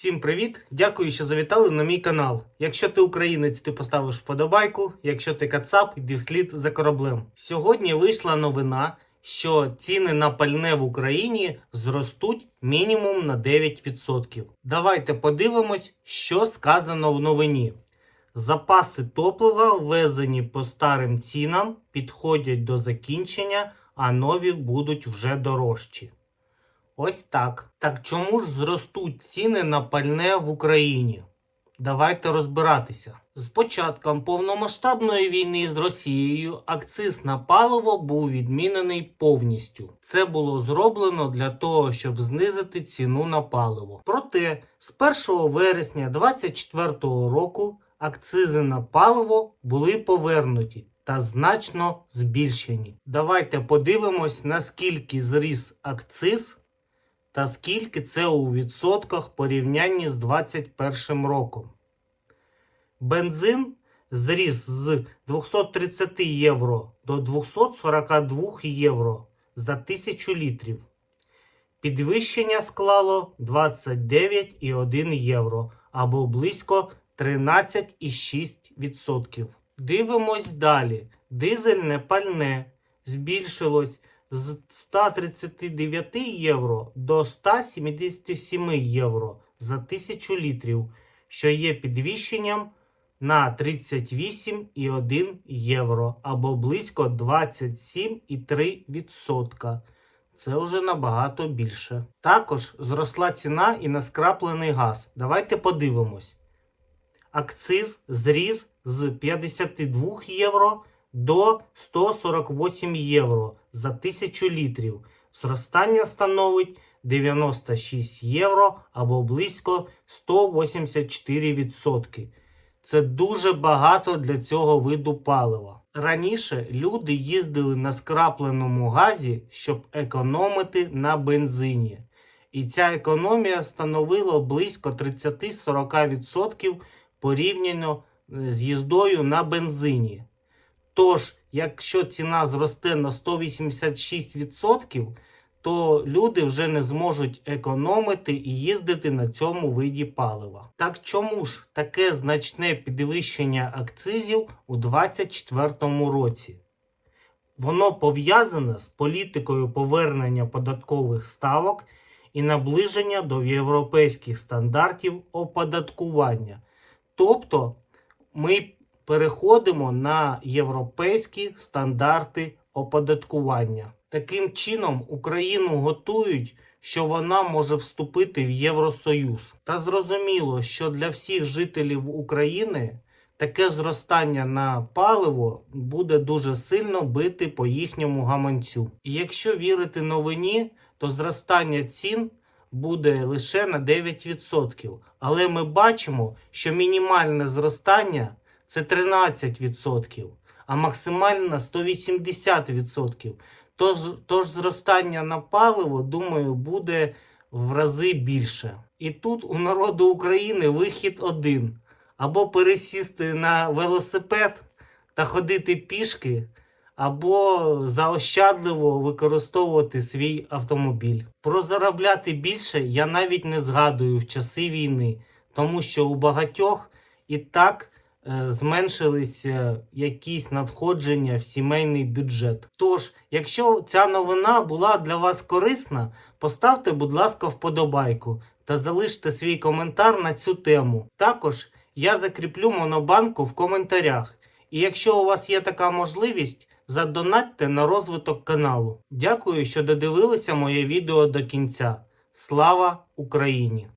Всім привіт! Дякую, що завітали на мій канал. Якщо ти українець, ти поставиш вподобайку. Якщо ти кацап, йди вслід за кораблем. Сьогодні вийшла новина, що ціни на пальне в Україні зростуть мінімум на 9%. Давайте подивимось, що сказано в новині. Запаси топлива, ввезені по старим цінам, підходять до закінчення, а нові будуть вже дорожчі. Ось так. Так чому ж зростуть ціни на пальне в Україні? Давайте розбиратися. З початком повномасштабної війни з Росією акциз на паливо був відмінений повністю. Це було зроблено для того, щоб знизити ціну на паливо. Проте з 1 вересня 2024 року акцизи на паливо були повернуті та значно збільшені. Давайте подивимось, наскільки зріс акциз та скільки це у відсотках порівнянні з 2021 роком. Бензин зріс з 230 євро до 242 євро за 1000 літрів. Підвищення склало 29,1 євро або близько 13,6%. Дивимось далі. Дизельне пальне збільшилось з 139 євро до 177 євро за 1000 літрів, що є підвищенням на 38,1 євро або близько 27,3%. Це вже набагато більше. Також зросла ціна і на скраплений газ. Давайте подивимось. Акциз зріс з 52 євро до 148 євро за 1000 літрів. Зростання становить 96 євро або близько 184%. Це дуже багато для цього виду палива. Раніше люди їздили на скрапленому газі, щоб економити на бензині. І ця економія становила близько 30-40% порівняно е, з їздою на бензині. Тож, якщо ціна зросте на 186%, то люди вже не зможуть економити і їздити на цьому виді палива. Так чому ж таке значне підвищення акцизів у 2024 році? Воно пов'язане з політикою повернення податкових ставок і наближення до європейських стандартів оподаткування. Тобто ми переходимо на європейські стандарти оподаткування. Таким чином, Україну готують, що вона може вступити в Євросоюз. Та зрозуміло, що для всіх жителів України таке зростання на паливо буде дуже сильно бити по їхньому гаманцю. І якщо вірити новині, то зростання цін буде лише на 9%. Але ми бачимо, що мінімальне зростання це 13%, а максимальне 180%. Тож, тож зростання на паливо, думаю, буде в рази більше. І тут у народу України вихід один: або пересісти на велосипед та ходити пішки, або заощадливо використовувати свій автомобіль. Про заробляти більше я навіть не згадую в часи війни, тому що у багатьох і так зменшилися якісь надходження в сімейний бюджет. Тож, якщо ця новина була для вас корисна, поставте, будь ласка, вподобайку та залиште свій коментар на цю тему. Також я закріплю монобанку в коментарях. І якщо у вас є така можливість, задонатьте на розвиток каналу. Дякую, що додивилися моє відео до кінця. Слава Україні!